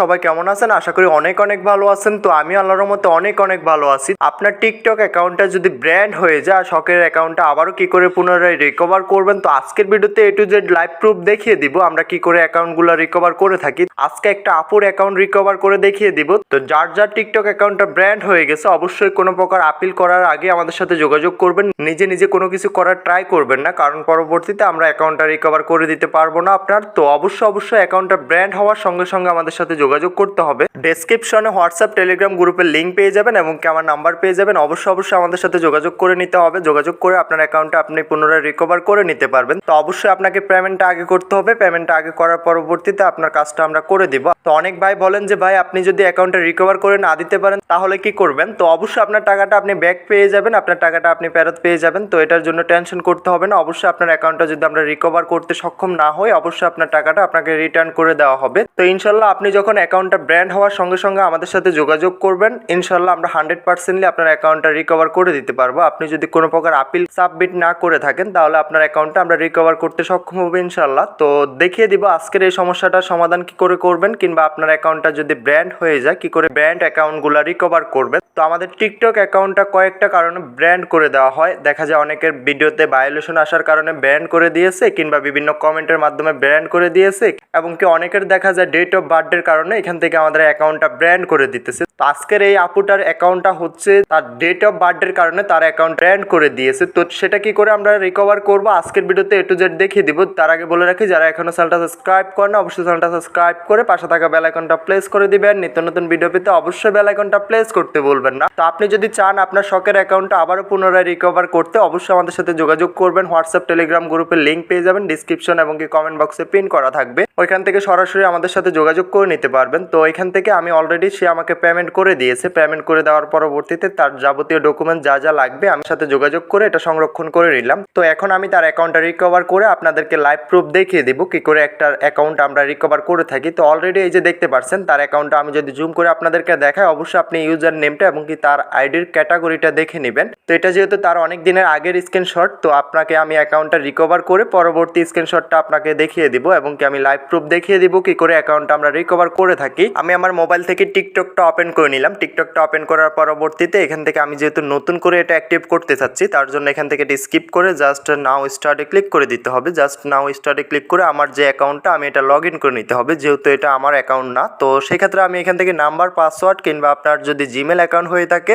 সবাই কেমন আছেন? আশা করি অনেক অনেক ভালো আছেন। তো আমি আল্লাহর মতো অনেক অনেক ভালো আছি। আপনার টিকটক অ্যাকাউন্টটা যদি ব্র্যান্ড হয়ে যায়, শখের অ্যাকাউন্টটা আবারও কি করে পুনরায় রিকভার করবেন? তো আজকের ভিডিওতে A to Z live proof দেখিয়ে দিব, আমরা কি করে অ্যাকাউন্টগুলো রিকভার করে থাকি। আজকে একটা আপুর অ্যাকাউন্ট রিকভার করে দেখিয়ে দিব। তো যার যার টিকটক অ্যাকাউন্টটা ব্র্যান্ড হয়ে গেছে, অবশ্যই কোনো প্রকার আপিল করার আগে আমাদের সাথে যোগাযোগ করবেন। নিজে নিজে কোনো কিছু করার ট্রাই করবেন না, কারণ পরবর্তীতে আমরা অ্যাকাউন্টটা রিকভার করে দিতে পারব না আপনার। তো অবশ্যই অবশ্যই অ্যাকাউন্টটা ব্র্যান্ড হওয়ার সঙ্গে সঙ্গে আমাদের সাথে যোগাযোগ করতে হবে। ডেসক্রিপশনে হোয়াটসঅ্যাপ টেলিগ্রাম গ্রুপের লিঙ্ক পেয়ে যাবেন এবং কি আমার নাম্বার পেয়ে যাবেন। অবশ্যই অবশ্যই আমাদের সাথে যোগাযোগ করে নিতে হবে। যোগাযোগ করে আপনার অ্যাকাউন্টটা আপনি পুনরায় রিকভার করে নিতে পারবেন। তো অবশ্যই আপনাকে পেমেন্টটা আগে করতে হবে। পেমেন্টটা আগে করার পরবর্তীতে আপনার কাজটা আমরা করে দিব। তো অনেক ভাই বলেন যে, ভাই, আপনি যদি অ্যাকাউন্টটা রিকভার করে না দিতে পারেন, তাহলে কি করবেন? তো অবশ্যই আপনার টাকাটা আপনি ব্যাক পেয়ে যাবেন। আপনার টাকাটা আপনি ফেরত পেয়ে যাবেন। তো এটার জন্য টেনশন করতে হবে না। অবশ্যই আপনার অ্যাকাউন্টটা যদি আমরা রিকভার করতে সক্ষম না হই, অবশ্যই আপনার টাকাটা আপনাকে রিটার্ন করে দেওয়া হবে। তো ইনশাল্লাহ আপনি যখন অ্যাকাউন্টটা ব্র্যান্ড হওয়ার সঙ্গে সঙ্গে আমাদের সাথে যোগাযোগ করবেন। ইনশাল্লাহ আমরা হান্ড্রেড পার্সেন্টলি আপনার অ্যাকাউন্টটা রিকভার করে দিতে পারব। আপনি যদি কোনো প্রকার আপিল সাবমিট না করে থাকেন, তাহলে আপনার অ্যাকাউন্টটা আমরা রিকভার করতে সক্ষম হব ইনশাল্লাহ তো দেখিয়ে দিব আজকের এই সমস্যাটার সমাধান কি করে করবেন, কিংবা আপনার অ্যাকাউন্টটা যদি ব্র্যান্ড হয়ে যায়, কি করে ব্র্যান্ড অ্যাকাউন্টগুলো রিকভার করবেন। তো আমাদের টিকটক অ্যাকাউন্টটা কয়েকটা কারণে ব্র্যান্ড করে দেওয়া হয়। দেখা যায় অনেকের ভিডিওতে ভায়োলেশন আসার কারণে ব্যান্ড করে দিয়েছে, কিংবা বিভিন্ন কমেন্টের মাধ্যমে ব্র্যান্ড করে দিয়েছে এবং কি অনেকের দেখা যায় ডেট অফ বার্থডের কারণে এখান থেকে আমাদের অ্যাকাউন্টটা ব্র্যান্ড করে দিতেছে। তো আজকের এই আপুটার অ্যাকাউন্টটা হচ্ছে তার ডেট অফ বার্থডের কারণে তার অ্যাকাউন্ট ব্র্যান্ড করে দিয়েছে। তো সেটা কি করে আমরা রিকভার করব? আজকের ভিডিওতে এ টু জেড দেখিয়ে দিব। তার আগে বলে রাখি, যারা এখনও চ্যানেলটা সাবস্ক্রাইব করেন অবশ্যই চ্যানেলটা সাবস্ক্রাইব করে পাশে থাকা বেল আইকনটা প্লেস করে দিবেন। নিত্য নতুন ভিডিও পেতে অবশ্যই বেল আইকনটা প্লেস করতে বলবেন না। তো আপনি যদি চান আপনার শখের অ্যাকাউন্টটা আবারও পুনরায় রিকভার করতে, অবশ্যই আমাদের সাথে যোগাযোগ করবেন। হোয়াটসঅ্যাপ টেলিগ্রাম গ্রুপের লিঙ্ক পেয়ে যাবেন। ডিসক্রিপশন এবং কি কমেন্ট বক্সে পিন করা থাকবে। ওইখান থেকে সরাসরি আমাদের সাথে যোগাযোগ করে নিতে পারবেন। তো এখান থেকে আমি অলরেডি সে আমাকে পেমেন্ট করে দিয়েছে। পেমেন্ট করে দেওয়ার পরবর্তীতে তার যাবতীয় ডকুমেন্ট যা যা লাগবে আমি সাথে যোগাযোগ করে এটা সংরক্ষণ করে নিলাম। তো এখন আমি তার অ্যাকাউন্টটা রিকভার করে আপনাদেরকে লাইভ প্রুফ দেখিয়ে দিব কি করে একটা অ্যাকাউন্ট আমরা রিকভার করে থাকি। তো অলরেডি এই যে দেখতে পাচ্ছেন তার অ্যাকাউন্টটা আমি যদি জুম করে আপনাদেরকে দেখাই, অবশ্যই আপনি ইউজার নেমটা এবং কি তার আইডির ক্যাটাগরিটা দেখে নেবেন। তো এটা যেহেতু তার অনেক দিনের আগের স্ক্রিনশট তো আপনাকে আমি অ্যাকাউন্টটা রিকভার করে পরবর্তী স্ক্রিনশটটা আপনাকে দেখিয়ে দিব এবং কি আমি লাইভ প্রুফ দেখিয়ে দিব কি করে অ্যাকাউন্টটা আমরা রিকভার করে থাকি। আমি আমার মোবাইল থেকে টিকটকটা ওপেন করে নিলাম। টিকটকটা ওপেন করার পরবর্তীতে এখান থেকে আমি যেহেতু নতুন করে এটা অ্যাক্টিভ করতে চাচ্ছি, তার জন্য এখান থেকে এটি স্কিপ করে জাস্ট নাও স্টার্টে ক্লিক করে দিতে হবে। জাস্ট নাও স্টার্টে ক্লিক করে আমার যে অ্যাকাউন্টটা আমি এটা লগ ইন করে নিতে হবে, যেহেতু এটা আমার অ্যাকাউন্ট না। তো সেক্ষেত্রে আমি এখান থেকে নাম্বার পাসওয়ার্ড কিংবা আপনার যদি জিমেল অ্যাকাউন্ট হয়ে থাকে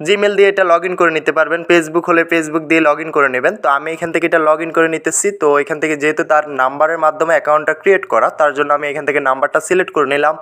জিমেল দিয়ে এটা লগ করে নিতে পারবেন। ফেসবুক হলে ফেসবুক দিয়ে লগ করে নেবেন। তো আমি এখান থেকে এটা লগ করে নিতেছি। তো এখান থেকে যেহেতু তার নাম্বারের মাধ্যমে অ্যাকাউন্টটা ক্রিয়েট করা, তার জন্য আমি এখান থেকে নাম্বারটা সিলেক্ট করে নিলাম।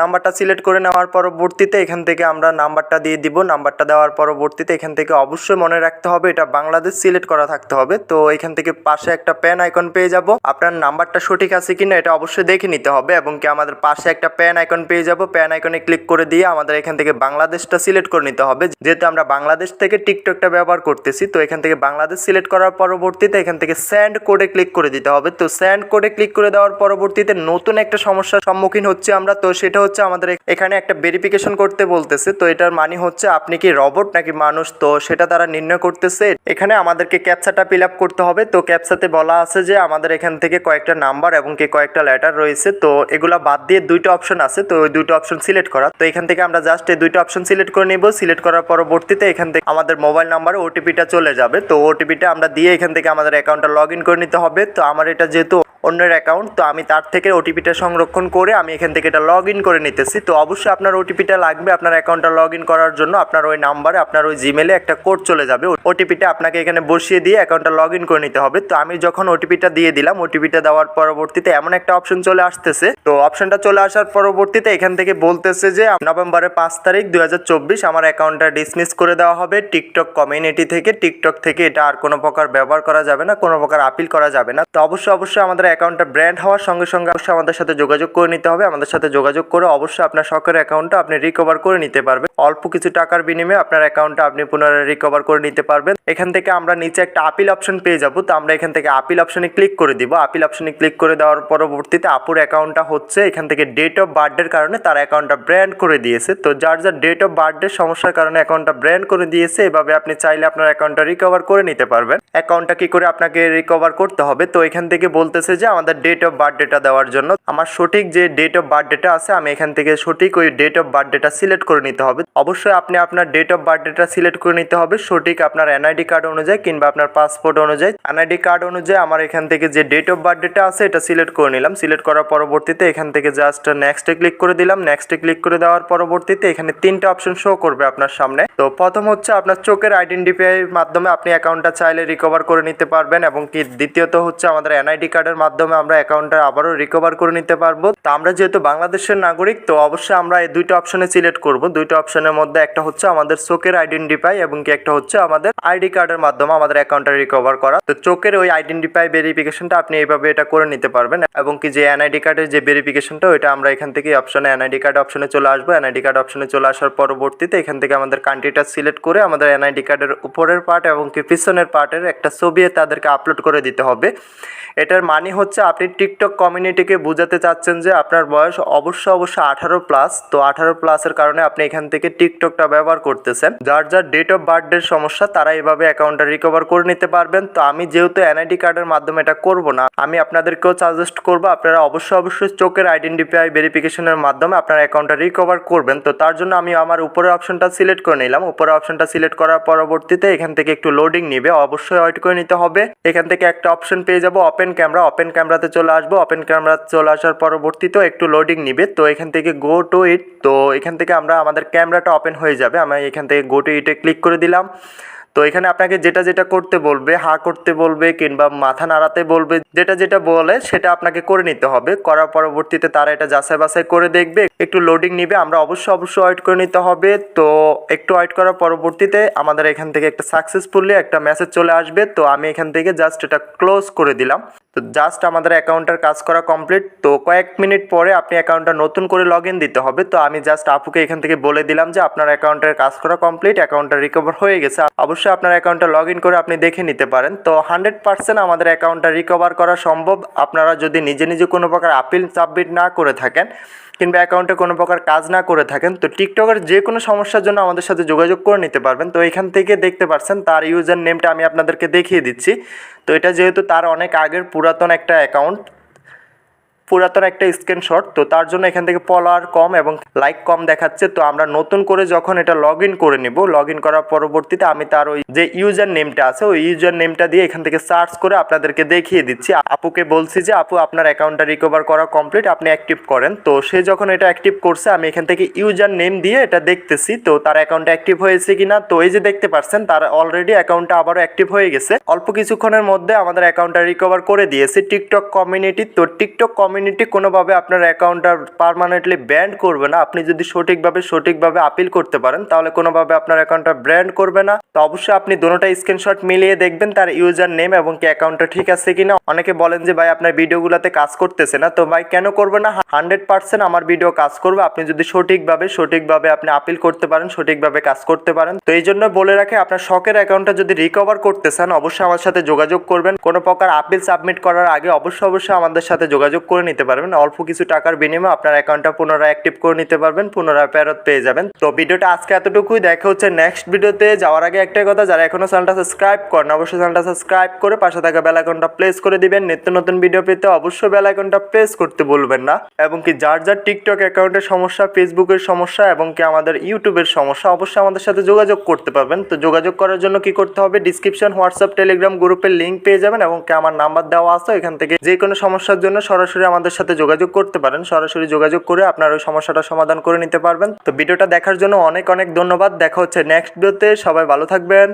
নাম্বারটা সিলেক্ট করে নেওয়ার পরবর্তীতে এখান থেকে আমরা নাম্বারটা দিয়ে দিব। নাম্বারটা দেওয়ার পরবর্তীতে এখান থেকে অবশ্যই মনে রাখতে হবে, এটা বাংলাদেশ সিলেক্ট করা থাকতে হবে। তো এখান থেকে পাশে একটা প্যান আইকন পেয়ে যাব। আপনার নাম্বারটা সঠিক আছে কিনা এটা অবশ্যই দেখে নিতে হবে এবং কি আমাদের পাশে একটা প্যান আইকন পেয়ে যাব। প্যান আইকনে ক্লিক করে দিয়ে আমাদের এখান থেকে বাংলাদেশটা সিলেক্ট করে নিতে হবে। যেহেতু আমরা বাংলাদেশ থেকে টিকটকটা ব্যবহার করতেছি, তো এখান থেকে বাংলাদেশ সিলেক্ট করার পরবর্তীতে এখান থেকে স্যান্ড কোডে ক্লিক করে দিতে হবে। তো স্যান্ড কোডে ক্লিক করে দেওয়ার পরবর্তীতে নতুন একটা সমস্যার সম্মুখীন হচ্ছে আমরা। তো সেটা হচ্ছে আমাদের এখানে একটা ভেরিফিকেশন করতে বলতেছে। তো এটার মানে হচ্ছে আপনি কি রবট নাকি মানুষ? তো সেটা তারা নির্ণয় করতেছে। এখানে আমাদেরকে ক্যাপচাটা ফিল আপ করতে হবে। তো ক্যাপচাতে বলা আছে যে আমাদের এখান থেকে কয়েকটা নাম্বার এবং কি কয়েকটা লেটার রয়েছে। তো এগুলা বাদ দিয়ে দুইটা অপশন আছে। তো ওই দুইটা অপশন সিলেক্ট করা। তো এখান থেকে আমরা জাস্ট এই দুইটা অপশন সিলেক্ট করে নেব। সিলেক্ট করার পরবর্তীতে এখান থেকে আমাদের মোবাইল নাম্বারে ওটিপিটা চলে যাবে। তো ওটিপিটা আমরা দিয়ে এখান থেকে আমাদের অ্যাকাউন্টটা লগ ইন করে নিতে হবে। তো আমার এটা যেহেতু অন্যের অ্যাকাউন্ট তো আমি তার থেকে ওটিপিটা সংরক্ষণ করে আমি এখান থেকে এটা লগ ইন করে নিতেছি। তো অবশ্যই আপনার ওটিপিটা লাগবে। আপনার অ্যাকাউন্টটা লগ ইন করার জন্য আপনার ওই নাম্বারে আপনার ওই জিমেলে একটা কোড চলে যাবে। ওটিপিটা আপনাকে এখানে বসিয়ে দিয়ে অ্যাকাউন্টটা লগ ইন করে নিতে হবে। তো আমি যখন ওটিপিটা দিয়ে দিলাম ওটিপিটা দেওয়ার পরবর্তীতে এমন একটা অপশন চলে আসতেছে। তো অপশনটা চলে আসার পরবর্তীতে এখান থেকে বলতেছে যে, নভেম্বরের পাঁচ তারিখ দুই হাজার চব্বিশ আমার অ্যাকাউন্টটা ডিসমিস করে দেওয়া হবে। টিকটক কমিউনিটি থেকে টিকটক থেকে এটা আর কোনো প্রকার ব্যবহার করা যাবে না, কোনো প্রকার আপিল করা যাবে না। তো অবশ্যই অবশ্যই আমাদের অ্যাকাউন্টটা ব্র্যান্ড হওয়ার সঙ্গে সঙ্গে অবশ্যই আমাদের সাথে যোগাযোগ করে নিতে হবে। আমাদের সাথে যোগাযোগ করে করে অবশ্যই আপনার শখের অ্যাকাউন্টটা আপনি রিকভার করে নিতে পারবেন। অল্প কিছু টাকার বিনিময়ে আপনার অ্যাকাউন্টটা আপনি পুনরায় রিকভার করে নিতে পারবেন। এখান থেকে আমরা নিচে একটা আপিল অপশন পেয়ে যাব। তো আমরা এখান থেকে আপিল অপশনে ক্লিক করে দিব। আপিল অপশনে ক্লিক করে দেওয়ার পরবর্তীতে আপুর অ্যাকাউন্টটা হচ্ছে এখান থেকে ডেট অফ বার্থডের কারণে তার অ্যাকাউন্টটা ব্র্যান্ড করে দিয়েছে। তো যার যার ডেট অফ বার্থডের সমস্যার কারণে অ্যাকাউন্টটা ব্র্যান্ড করে দিয়েছে, এভাবে আপনি চাইলে আপনার অ্যাকাউন্টটা রিকভার করে নিতে পারবেন। অ্যাকাউন্টটা কি করে আপনাকে রিকভার করতে হবে? তো এখান থেকে বলতেছে যে আমাদের ডেট অফ বার্থডেটা দেওয়ার জন্য। আমার সঠিক যে ডেট অফ বার্থডেটা আছে, আমি এখান থেকে সঠিক ওই ডেট অফ বার্থডেটা সিলেক্ট করে নিতে হবে। অবশ্যই আপনি আপনার ডেট অফ বার্থডেটা সিলেক্ট করে নিতে হবে। সঠিক আপনার এনআইডি কার্ড অনুযায়ী কিংবা আপনার পাসপোর্ট অনুযায়ী। এনআইডি কার্ড অনুযায়ী আমার এখান থেকে যে ডেট অফ বার্থডেটা আছে, এটা সিলেক্ট করে নিলাম। সিলেক্ট করার পরবর্তীতে এখান থেকে জাস্ট নেক্সটে ক্লিক করে দিলাম। নেক্সটে ক্লিক করে দেওয়ার পরবর্তীতে এখানে তিনটা অপশন শো করবে আপনার সামনে। তো প্রথম হচ্ছে আপনার চোখের আইডেন্টিফাই মাধ্যমে আপনি অ্যাকাউন্টটা চাইলে রিকভার করে নিতে পারবেন এবং কি দ্বিতীয়ত হচ্ছে আমাদের এনআইডি কার্ডের মাধ্যমে আমরা অ্যাকাউন্টটা আবারও রিকভার করে নিতে পারব। তো আমরা যেহেতু বাংলাদেশের নাগরিক তো অবশ্যই আমরা এই দুইটা অপশনে সিলেক্ট করব। দুইটা অপশনের মধ্যে একটা হচ্ছে আমাদের চোখের আইডেন্টিফাই এবং কি একটা হচ্ছে আমাদের আইডি কার্ডের মাধ্যমে আমাদের অ্যাকাউন্টটা রিকভার করা। তো চোখের ওই আইডেন্টিফাই ভেরিফিকেশনটা আপনি এইভাবে এটা করে নিতে পারবেন এবং কি যে এনআইডি কার্ডের যে ভেরিফিকেশনটা ওইটা আমরা এখান থেকে অপশনে এনআইডি কার্ড অপশনে চলে আসব। এনআইডি কার্ড অপশনে চলে আসার পরবর্তীতে এখান থেকে আমাদের কান্ট্রিটা সিলেক্ট করে আমাদের এনআইডি কার্ডের উপরের পার্ট এবং কি পিছনের পার্টের একটা ছবি তাদেরকে আপলোড করে দিতে হবে। এটার মানে হচ্ছে আপনি টিকটক কমিউনিটিকে বোঝাতে চাচ্ছেন যে আপনার বয়স অবশ্য অবশ্যই অবশ্যই আঠারো প্লাস তো আঠারো প্লাসের কারণে আপনি এখান থেকে টিকটকটা ব্যবহার করতেছেন। যার যার ডেট অফ বার্থডের সমস্যা, তারা এইভাবে অ্যাকাউন্টটা রিকভার করে নিতে পারবেন। তো আমি যেহেতু এনআইডি কার্ডের মাধ্যমে এটা করব না, আমি আপনাদেরকেও সাজেস্ট করব, আপনারা অবশ্যই অবশ্যই চোখের আইডেন্টিফাই ভেরিফিকেশনের মাধ্যমে আপনার অ্যাকাউন্টটা রিকভার করবেন। তো তার জন্য আমি আমার উপরের অপশনটা সিলেক্ট করে নিলাম। উপরের অপশনটা সিলেক্ট করার পরবর্তীতে এখান থেকে একটু লোডিং নিবে, অবশ্যই ওয়েট করে নিতে হবে। এখান থেকে একটা অপশন পেয়ে যাব ওপেন ক্যামেরা ওপেন ক্যামেরাতে চলে আসব ওপেন ক্যামেরাতে চলে আসার পরবর্তীতেও একটু লোডিং নিবে। তো এখান থেকে গো টু ইট তো এখান থেকে আমরা, আমাদের ক্যামেরাটা ওপেন হয়ে যাবে। আমি এখান থেকে গো টু ইটে ক্লিক করে দিলাম। তো এখানে আপনাকে যেটা যেটা করতে বলবে, হা করতে বলবে, কিংবা মাথা নাড়াতে বলবে, যেটা যেটা বলে সেটা আপনাকে করে নিতে হবে। করার পরবর্তীতে তারা এটা যাচাই বাছাই করে দেখবে। একটু লোডিং নিবে, আমরা অবশ্যই অবশ্যই ওয়েট করে নিতে হবে। তো একটু ওয়েট করার পরবর্তীতে আমাদের এখান থেকে একটা সাকসেসফুলি একটা মেসেজ চলে আসবে। তো আমি এখান থেকে জাস্ট এটা ক্লোজ করে দিলাম। তো জাস্ট আমাদের অ্যাকাউন্টের কাজ করা কমপ্লিট তো কয়েক মিনিট পরে আপনি অ্যাকাউন্টটা নতুন করে লগ দিতে হবে। তো আমি জাস্ট আপুকে এখান থেকে বলে দিলাম যে, আপনার অ্যাকাউন্টের কাজ করা কমপ্লিট অ্যাকাউন্টটা রিকভার হয়ে গেছে। অবশ্যই আপনার অ্যাকাউন্টটা লগ করে আপনি দেখে নিতে পারেন। তো হান্ড্রেড পার্সেন্ট আমাদের অ্যাকাউন্টটা রিকভার করা সম্ভব। আপনারা যদি নিজে নিজে কোনো প্রকার আপিল সাবমিট না করে থাকেন কিংবা অ্যাকাউন্টে কোনো প্রকার কাজ না করে থাকেন, তো টিকটকের যে কোনো সমস্যার জন্য আমাদের সাথে যোগাযোগ করে নিতে পারবেন। তো এখান থেকে দেখতে পাচ্ছেন তার ইউজার নেমটা আমি আপনাদেরকে দেখিয়ে দিচ্ছি। তো এটা যেহেতু তার অনেক আগের পুরাতন একটা অ্যাকাউন্ট পুরাতন একটা স্ক্রিনশট তো তার জন্য এখান থেকে ফলোয়ার কম এবং লাইক কম দেখাচ্ছে। তো আমরা নতুন করে যখন এটা লগ করে নিব লগ করার পরবর্তীতে আমি তার ওই যে ইউজার নেমটা আছে, ওই ইউজার নেমটা দিয়ে এখান থেকে সার্চ করে আপনাদেরকে দেখিয়ে দিচ্ছি। আপুকে বলছি যে, আপু, আপনার অ্যাকাউন্টটা রিকভার করা কমপ্লিট আপনি অ্যাক্টিভ করেন। তো সে যখন এটা অ্যাক্টিভ করছে, আমি এখান থেকে ইউজার নেম দিয়ে এটা দেখতেছি। তো তার অ্যাকাউন্টটা অ্যাক্টিভ হয়েছে কিনা, তো এই যে দেখতে পাচ্ছেন তার অলরেডি অ্যাকাউন্টটা আবারও অ্যাক্টিভ হয়ে গেছে। অল্প কিছুক্ষণের মধ্যে আমাদের অ্যাকাউন্টটা রিকভার করে দিয়েছে টিকটক কমিউনিটি তো টিকটক কমিউনিটি কোনোভাবে আপনার অ্যাকাউন্টটা পারমানেন্টলি ব্যান্ড করবে না, আপনি যদি সঠিকভাবে সঠিকভাবে আপিল করতে পারেন, তাহলে কোনোভাবে আপনার অ্যাকাউন্টটা ব্র্যান্ড করবে না। তো অবশ্যই আপনি দুটোটা স্ক্রিনশট মিলিয়ে দেখবেন তার ইউজার নেম এবং কি অ্যাকাউন্টটা ঠিক আছে কিনা। অনেকে বলেন যে, ভাই, আপনার ভিডিওগুলোতে কাজ করতেছে না। তো ভাই, কেন করবে না? হান্ড্রেড পার্সেন্ট আমার ভিডিও কাজ করবে। আপনি যদি সঠিকভাবে সঠিকভাবে আপনি আপিল করতে পারেন, সঠিকভাবে কাজ করতে পারেন। তো এই জন্য বলে রাখে, আপনার শখের অ্যাকাউন্টটা যদি রিকভার করতে চান, অবশ্যই আমার সাথে যোগাযোগ করবেন। কোনো প্রকার আপিল সাবমিট করার আগে অবশ্যই অবশ্যই আমাদের সাথে যোগাযোগ করে নিতে পারবেন। অল্প কিছু টাকার বিনিময়ে আপনার অ্যাকাউন্টটা পুনরায় অ্যাক্টিভ করে নিতে পারবেন, পুনরায় ফেরত পেয়ে যাবেন। তো ভিডিওটা আজকে এতটুকুই। দেখা হচ্ছে নেক্সট ভিডিওতে। যাওয়ার আগে একটাই কথা, যারা এখনও চ্যানেলটা সাবস্ক্রাইব করেন অবশ্যই চ্যানেলটা সাবস্ক্রাইব করে পাশে থাকা বেল আইকনটা প্রেস করে দিবেন। নিত্য নতুন ভিডিও পেতে অবশ্যই বেল আইকনটা প্রেস করতে বলবেন না। এবং কি যার যার টিকটক অ্যাকাউন্টের সমস্যা ফেসবুকের সমস্যা, এবং কি আমাদের ইউটিউবের সমস্যা, অবশ্যই আমাদের সাথে যোগাযোগ করতে পারবেন। তো যোগাযোগ করার জন্য কি করতে হবে? ডিসক্রিপশন হোয়াটসঅ্যাপ টেলিগ্রাম গ্রুপের লিঙ্ক পেয়ে যাবেন এবং কি আমার নাম্বার দেওয়া আছে। এখান থেকে যে কোনো সমস্যার জন্য সরাসরি আমাদের সাথে যোগাযোগ করতে পারেন। সরাসরি যোগাযোগ করে আপনার ওই সমস্যাটা সমাধান করে নিতে পারবেন। তো ভিডিওটা দেখার জন্য অনেক অনেক ধন্যবাদ। দেখা হচ্ছে নেক্সট ভিডিওতে সবাই ভালো থাকবেন।